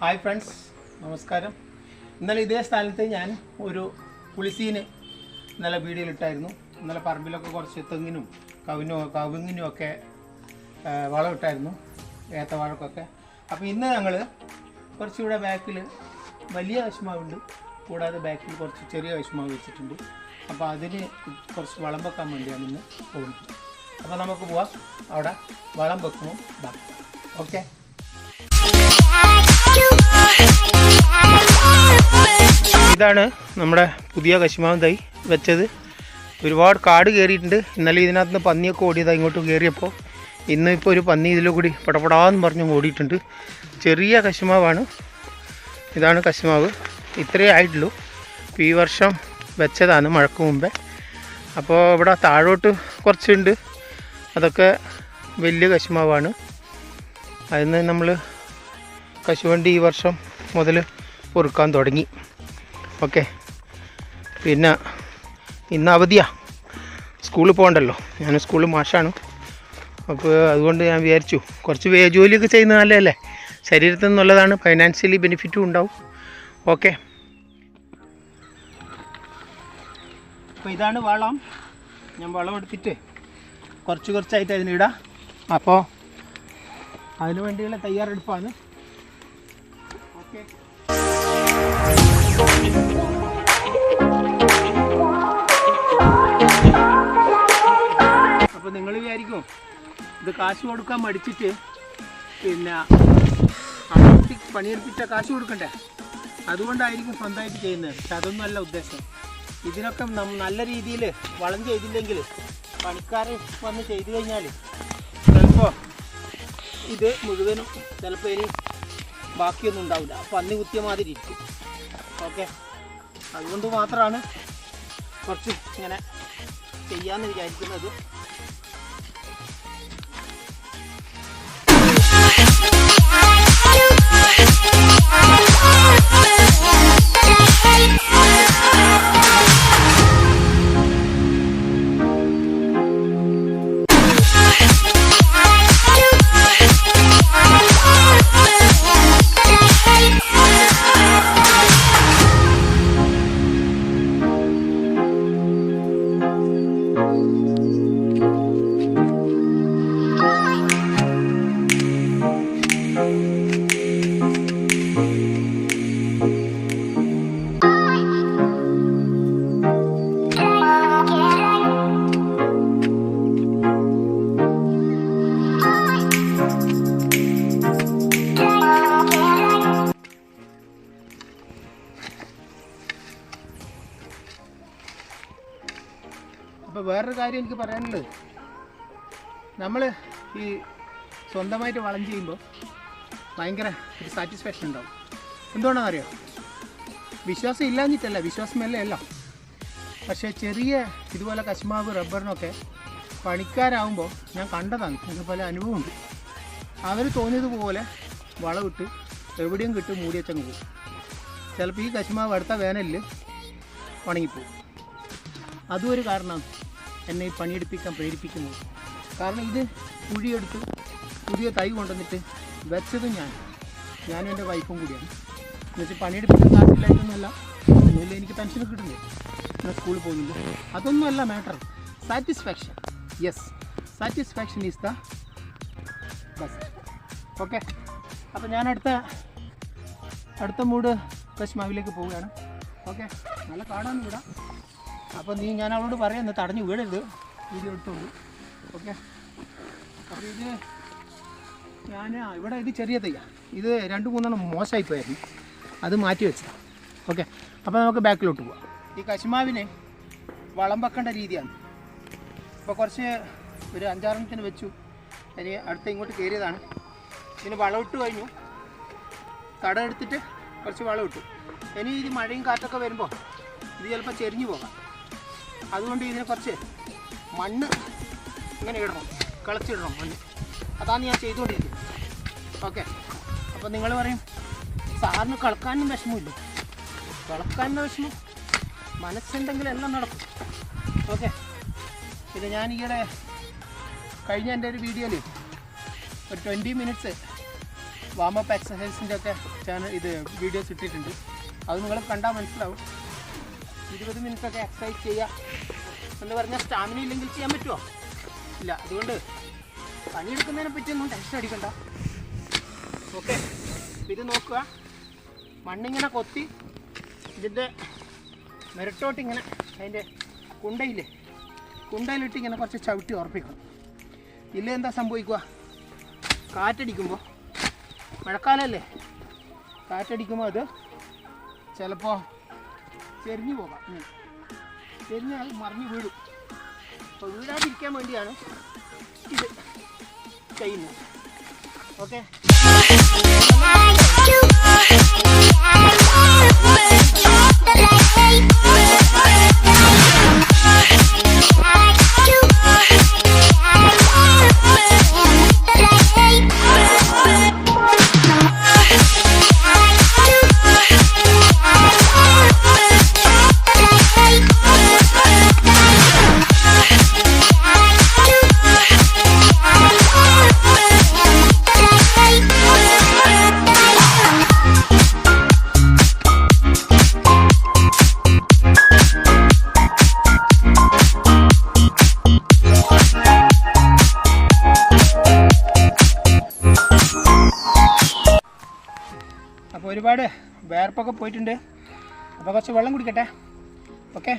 Hi friends നമസ്കാരം. ഇന്നലെ ഇതേ സ്ഥാനത്ത് ഞാൻ ഒരു പുളിസീന് ഇന്നലെ വീഡിയോയിലിട്ടായിരുന്നു ഇന്നലെ പറമ്പിലൊക്കെ കുറച്ച് തെങ്ങിനും കവിനും കവുങ്ങിനും ഒക്കെ വളമിട്ടായിരുന്നു ഏത്തവാഴക്കൊക്കെ. അപ്പോൾ ഇന്ന് ഞങ്ങൾ കുറച്ചുകൂടെ ബാക്കിൽ വലിയ കശുമാവുണ്ട്. കൂടാതെ ബാക്കിൽ കുറച്ച് ചെറിയ കശുമാവ് വെച്ചിട്ടുണ്ട്. അപ്പോൾ അതിന് കുറച്ച് വളം വെക്കാൻ വേണ്ടിയാണ് ഇന്ന് പോകുന്നത്. അപ്പോൾ നമുക്ക് പോവാം. അവിടെ വളം വെക്കുമ്പോൾ ബാക്കി ഓക്കെ. ഇതാണ് നമ്മുടെ പുതിയ കശുമാവ് തൈ വെച്ചത്. ഒരുപാട് കാട് കയറിയിട്ടുണ്ട് ഇന്നലെ ഇതിനകത്ത് നിന്ന് പന്നിയൊക്കെ ഓടിയതാണ് ഇങ്ങോട്ട് കയറിയപ്പോൾ ഇന്ന് ഇപ്പോൾ ഒരു പന്നി ഇതിൽ കൂടി പടപടാന്ന് പറഞ്ഞ് ഓടിയിട്ടുണ്ട്. ചെറിയ കശുമാവാണ്. ഇതാണ് കശുമാവ്. ഇത്രയേ ആയിട്ടുള്ളൂ. ഇപ്പോൾ ഈ വർഷം വെച്ചതാണ് മഴക്ക് മുമ്പേ. അപ്പോൾ ഇവിടെ താഴോട്ട് കുറച്ചുണ്ട്. അതൊക്കെ വലിയ കശുമാവാണ്. അതിൽ നിന്ന് നമ്മൾ കശുവണ്ടി ഈ വർഷം മുതൽ പൊറുക്കാൻ തുടങ്ങി. ഓക്കെ പിന്നെ ഇന്ന് അവധിയാണ് സ്കൂളിൽ പോകണ്ടല്ലോ. ഞാൻ സ്കൂളിൽ മാഷാണ്. അപ്പോൾ അതുകൊണ്ട് ഞാൻ വിചാരിച്ചു കുറച്ച് വേ ജോലിയൊക്കെ ചെയ്യുന്നത് നല്ലതല്ലേ? ശരീരത്തിൽ നിന്നുള്ളതാണ്. ഫൈനാൻഷ്യലി ബെനിഫിറ്റും ഉണ്ടാവും. ഓക്കെ അപ്പോൾ ഇതാണ് വളം. ഞാൻ വളം എടുത്തിട്ട് കുറച്ച് കുറച്ചായിട്ട് അതിനിടാം അപ്പോൾ അതിന് വേണ്ടിയുള്ള തയ്യാറെടുപ്പാണ്. അപ്പോൾ നിങ്ങൾ വിചാരിക്കും ഇത് കാശ് കൊടുക്കാൻ മടിച്ചിട്ട് പിന്നെ പണിയെടുപ്പിച്ച കാശ് കൊടുക്കണ്ടേ? അതുകൊണ്ടായിരിക്കും സ്വന്തമായിട്ട് ചെയ്യുന്നത്. പക്ഷെ അതൊന്നുമല്ല ഉദ്ദേശം. ഇതിനൊക്കെ നല്ല രീതിയിൽ വളം ചെയ്തില്ലെങ്കിൽ പണിക്കാർ വന്ന് ചെയ്തു കഴിഞ്ഞാൽ ചിലപ്പോൾ ഇത് മുഴുവനും ചിലപ്പോൾ ഇനി ബാക്കിയൊന്നും ഉണ്ടാവില്ല. പന്നി കുത്തിയ മാതിരി ഇരിക്കും ഓക്കെ. അതുകൊണ്ട് മാത്രമാണ് കുറച്ച് ഇങ്ങനെ ചെയ്യാമെന്ന് വിചാരിക്കുന്നത്. അപ്പോൾ വേറൊരു കാര്യം എനിക്ക് പറയാനുള്ളത്. നമ്മൾ ഈ സ്വന്തമായിട്ട് വളം ചെയ്യുമ്പോൾ ഭയങ്കര ഒരു സാറ്റിസ്ഫാക്ഷൻ ഉണ്ടാവും. എന്തുകൊണ്ടാണെന്ന് അറിയാം വിശ്വാസം ഇല്ലാഞ്ഞിട്ടല്ല വിശ്വാസമല്ലേ അല്ല. പക്ഷേ ചെറിയ ഇതുപോലെ കശുമാവ് റബ്ബറിനൊക്കെ പണിക്കാരാകുമ്പോൾ ഞാൻ കണ്ടതാണ്. ഇതുപോലെ അനുഭവമുണ്ട്. അവർ തോന്നിയതുപോലെ വളമിട്ട് എവിടെയും കിട്ടും മൂടിയച്ചങ്ങ് പോകും. ചിലപ്പോൾ ഈ കശുമാവ് അടുത്ത വേനലിൽ ഉണങ്ങിപ്പോവും. അതും ഒരു കാരണമാണ് എന്നെ പണിയെടുപ്പിക്കാൻ പ്രേരിപ്പിക്കുന്നത്. കാരണം ഇത് കുഴിയെടുത്ത് പുതിയ തൈ കൊണ്ടുവന്നിട്ട് വെച്ചത് ഞാൻ. ഞാനും എന്റെ വൈഫും കൂടിയാണ്. എന്നുവെച്ചാൽ പണിയെടുപ്പിക്കാൻ കാശില്ലായിട്ടൊന്നുമല്ല ഒന്നുമില്ല എനിക്ക് പെൻഷൻ കിട്ടുന്നില്ല. ഞാൻ സ്കൂളിൽ പോകുന്നില്ല അതൊന്നുമല്ല matter satisfaction yes satisfaction is the bus okay അപ്പോൾ ഞാൻ അടുത്ത അടുത്ത മൂഡ് കശ്മാവിലേക്ക് പോവുകയാണ്. ഓക്കെ നല്ല കാടാണ് ഇവിടെ. അപ്പോൾ നീ ഞാൻ അവളോട് പറയുന്നത് തടഞ്ഞു വീടരുത് വീഡിയോ എടുത്തോളൂ. ഓക്കെ? അപ്പോൾ ഇത് ഞാൻ ഇവിടെ ഇത് ചെറിയ തയ്യാ. ഇത് രണ്ട് മൂന്നെണ്ണം മോശമായി പോയായിരുന്നു. അത് മാറ്റി വെച്ചതാണ് ഓക്കെ? അപ്പോൾ നമുക്ക് ബാക്കിലോട്ട് പോവാം. ഈ കശുമാവിനെ വളം വെക്കേണ്ട രീതിയാണ്. ഇപ്പോൾ കുറച്ച് ഒരു അഞ്ചാറെണ്ണത്തിന് വെച്ചു. ഇനി അടുത്ത് ഇങ്ങോട്ട് കയറിയതാണ്. ഇതിന് വളമിട്ട് കഴിഞ്ഞു. തടം എടുത്തിട്ട് കുറച്ച് വളം ഇട്ടു. ഇനി ഇത് മഴയും കാറ്റൊക്കെ വരുമ്പോൾ ഇത് ചിലപ്പോൾ ചെരിഞ്ഞു പോകാം. അതുകൊണ്ട് ഇതിനെ കുറച്ച് മണ്ണ് ഇങ്ങനെ ഇടണം. കിളച്ചിടണം മണ്ണ്. അതാണ് ഞാൻ ചെയ്തുകൊണ്ടിരിക്കുന്നത്. ഓക്കെ. അപ്പോൾ നിങ്ങൾ പറയും സാറിന് കളക്കാനും വിഷമമില്ല. കളക്കാനുള്ള വിഷമം മനസ്സുണ്ടെങ്കിൽ എല്ലാം നടക്കും. ഓക്കെ. പിന്നെ ഞാൻ ഈയിടെ കഴിഞ്ഞ എന്റെ ഒരു വീഡിയോയിൽ ഒരു ട്വന്റി മിനിറ്റ്സ് വാമപ്പ് എക്സസൈസിന്റെ ഒക്കെ ചാനൽ ഇത് വീഡിയോസ് ഇട്ടിട്ടുണ്ട്. അത് നിങ്ങൾ കണ്ടാൽ മനസ്സിലാവും. ഇരുപത് മിനിറ്റൊക്കെ എക്സസൈസ് ചെയ്യുക എന്ന് പറഞ്ഞാൽ സ്റ്റാമിന ഇല്ലെങ്കിൽ ചെയ്യാൻ പറ്റുമോ ഇല്ല അതുകൊണ്ട് പണിയെടുക്കുന്നതിനെ പറ്റിയൊന്നും ടെൻഷൻ അടിക്കണ്ട. ഓക്കെ ഇത് നോക്കുക. മണ്ണിങ്ങനെ കൊത്തി ഇതിന്റെ മിരട്ടോട്ട് ഇങ്ങനെ അതിന്റെ കുണ്ടയില്ലേ കുണ്ടയിലിട്ട് ഇങ്ങനെ കുറച്ച് ചവിട്ടി ഉറപ്പിക്കണം. ഇല്ല എന്താ സംഭവിക്കുക? കാറ്റടിക്കുമ്പോൾ മഴക്കാലമല്ലേ കാറ്റടിക്കുമ്പോൾ അത് ചിലപ്പോൾ ചെരിഞ്ഞു പോകാം. ചെരിഞ്ഞാൽ മറിഞ്ഞ് വീഴും. അപ്പോൾ വീഴാതിരിക്കാൻ വേണ്ടിയാണ് ഇത് ചെയ്യുന്നത്. ഓക്കെ ഒരുപാട് വേർപ്പൊക്കെ പോയിട്ടുണ്ട്. അപ്പോൾ കുറച്ച് വെള്ളം കുടിക്കട്ടെ. ഓക്കെ